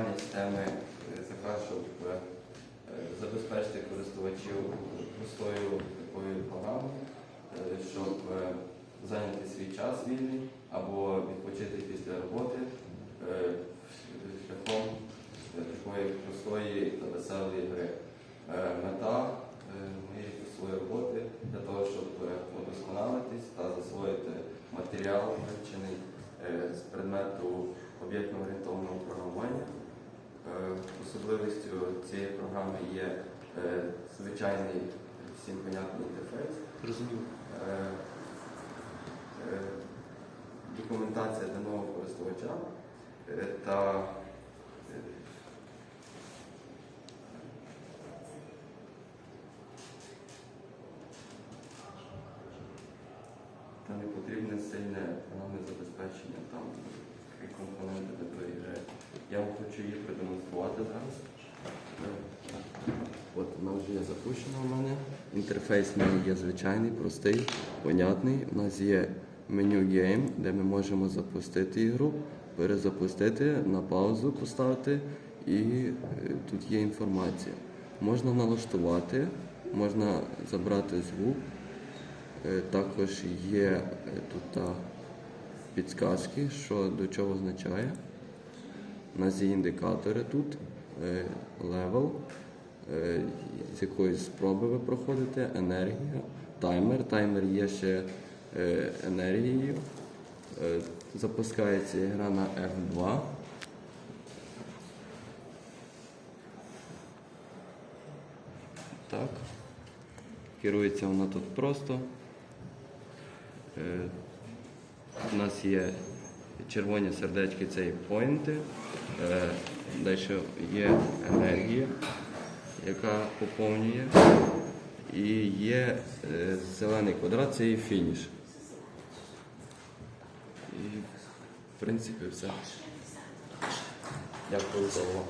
Е, Актуальність теми е, щоб забезпечити користувачів простою такою програмою, е, щоб е, зайняти свій час вільний або відпочити після роботи е, шляхом такої простої та веселої гри. Мета моєї курсової роботи для того, щоб удосконалитись та засвоїти матеріал, вивчений з предмету об'єктно-орієнтовного програмування. Особливістю цієї програми є е, звичайний всім понятний інтерфейс. Розумію. Е, е, Документація для нового користувача е, та е, та не потрібне сильне програмне забезпечення, там компоненти для тої гри. Я вам хочу їх продемонструвати зараз. От вона вже є запущена у мене. Інтерфейс в неї є звичайний, простий, понятний. У нас є меню Game, де ми можемо запустити ігру, перезапустити, на паузу поставити, і е, тут є інформація. Можна налаштувати, можна забрати звук. Е, Також є е, тут підсказки, що до чого означає. У нас є індикатори тут, е, левел, е, з якої спроби ви проходите, енергія, таймер. Таймер є ще е, енергією. Запускається гра на F2. Так. Керується вона тут просто. У нас є червоні сердечки, це і поінти. Е, Далі є енергія, яка поповнює. І є е, зелений квадрат, це і фініш. І в принципі все. Дякую за увагу.